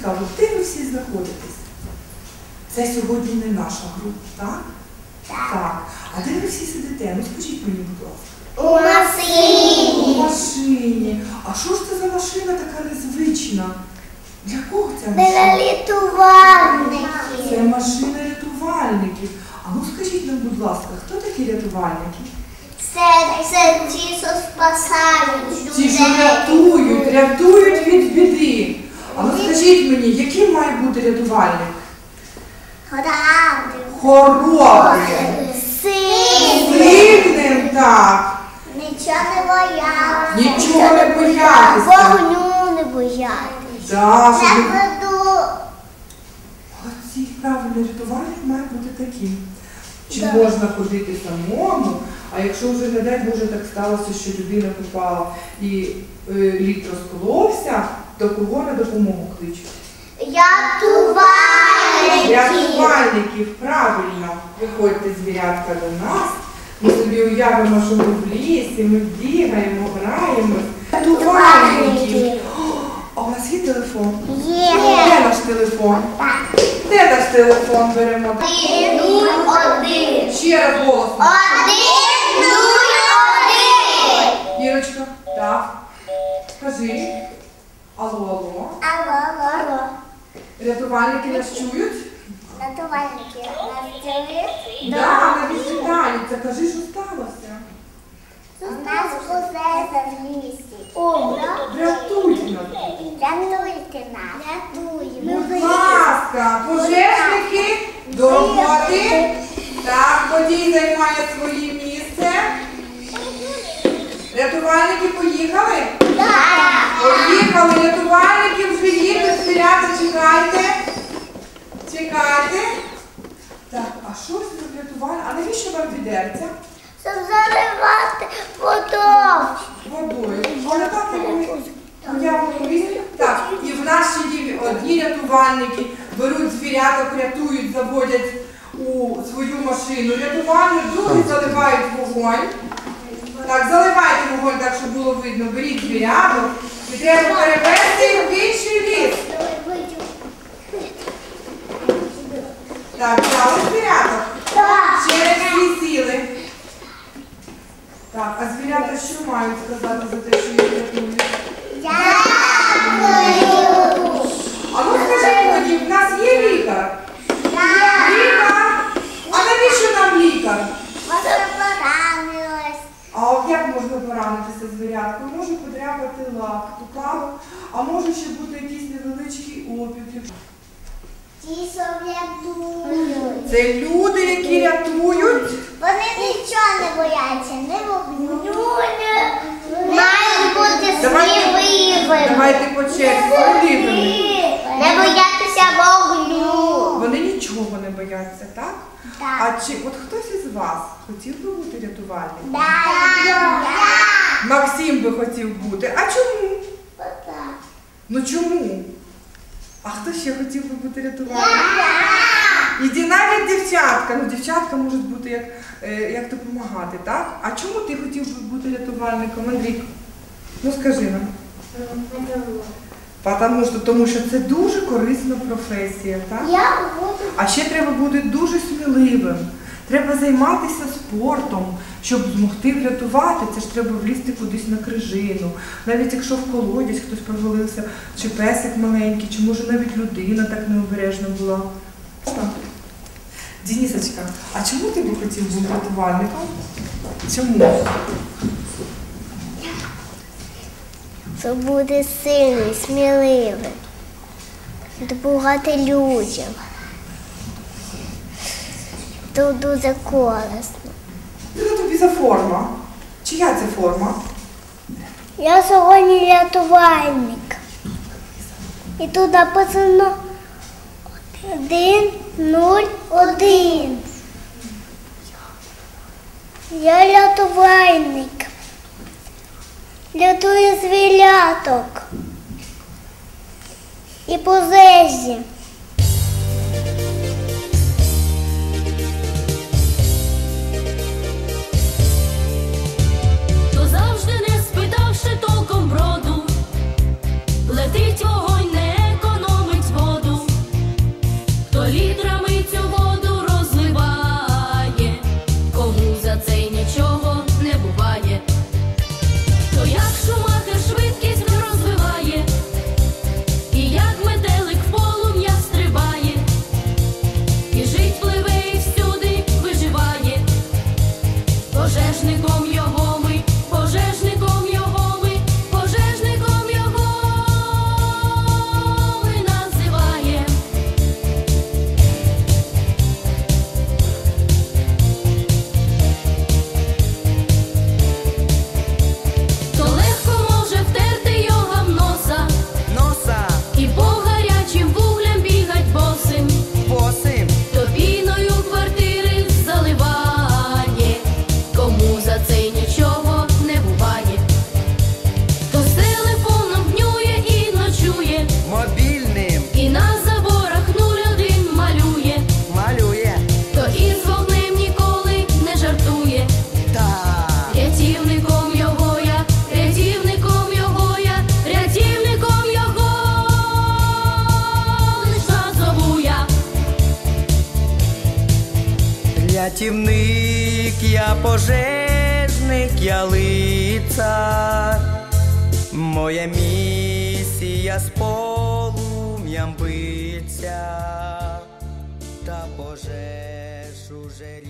цікаво, де ви всі знаходитесь? Це сьогодні не наша група, так? Так. А де ви всі сидите? Ну скажіть мені, будь ласка. У машині. У машині. А що ж це за машина така незвична? Для кого ця машина? Для Це машина рятувальників. А ну скажіть нам, будь ласка, хто такі рятувальники? Це, це ті, що спасають Ті, що рятують, рятують від біди. А ну скажіть мені, яким має бути рятувальник? Правди. Хоробрим, Сильні. сильним, так. Нічого не боятися. Нічого не боятися. Вогню не боятися. Так, Не веду. Оці правильний рятувальник має бути таким. Чи Да. можна ходити самому, а якщо вже не дай Боже так сталося, що людина попала і е, лід розколовся, то кого на допомогу кличуть? Рятувальників, правильно, виходьте звірятка до нас. Ми собі уявимо, що ми в лісі, ми бігаємо, граємо. Рятувальників. А у вас є телефон? Є. Де наш телефон? Де наш телефон беремо? Нуль один. Ще раз голосно. Один нуль один. Ірочка, так. Скажи. Алло, алло. Алло, алло. Рятувальники нас чують? Рятувальники нас чують? Да, навіть вітаються. Кажи, що сталося. У нас пожежа в лісі. О, Рятуйте нас. Рятуйте нас. Рятуємо. Будь ласка, пожежники до роботи. Так, водій займає своє місце. Рятувальники поїхали? Так. Поїхали, рятувальники вже їдуть, звірята, чекайте. Чекайте. Так, а що тут рятувальники? А навіщо вам відерця? Щоб заливати водою. Водою. Але так уявно. Так, і в нас ще одні рятувальники беруть звіряток, рятують, заводять у свою машину. Рятувальник, другі заливають вогонь. Так, заливайте вогонь так, щоб було видно. Беріть звіряток і треба перевезти в інший ліс. Так, взяли звіряток. Так. Через всі сіли. Так, а звірята що мають сказати за те, що їх рятують? Дякую. А ну скажи мені, в нас є лікар? Лікар? А навіщо нам лікар? Може поранилась. А от як можна поранитися звірятку? Може подряпати лапку, так? А може ще бути якийсь невеличкий опік. Це люди, які рятують. Вони нічого не бояться, не вогню. Мають бути сміливими. Давайте по черзі. Сміливими. Не боятися вогню. Вони нічого не бояться, так? Так. А чи от хтось із вас хотів би бути рятувальником? Да. Максим би хотів бути. А чому? Ну чому? А хто ще хотів би бути рятувальником? І навіть дівчатка. Ну, дівчатка можуть бути як, е, як допомагати, так? А чому ти хотів би бути рятувальником, Андрій? Ну скажи нам. Потому що, тому що це дуже корисна професія, так? Я буду А ще треба бути дуже сміливим. Треба займатися спортом, щоб змогти врятувати. Це ж треба влізти кудись на крижину. Навіть якщо в колодязь хтось провалився, чи песик маленький, чи може навіть людина так необережна була. Так. Денисочка, а чому ти би хотів бути рятувальником? Чому? Щоб бути сильним, сміливим, допомагати людям. Це дуже корисно. Що тобі за форма? Чия це форма? Я сьогодні рятувальник. І тут написано один, нуль, один. Я рятувальник. Рятую звіряток. І пожежі. Небом рятівник, я пожежник, я лицар. Моя місія з полум'ям биться, та пожеж уже.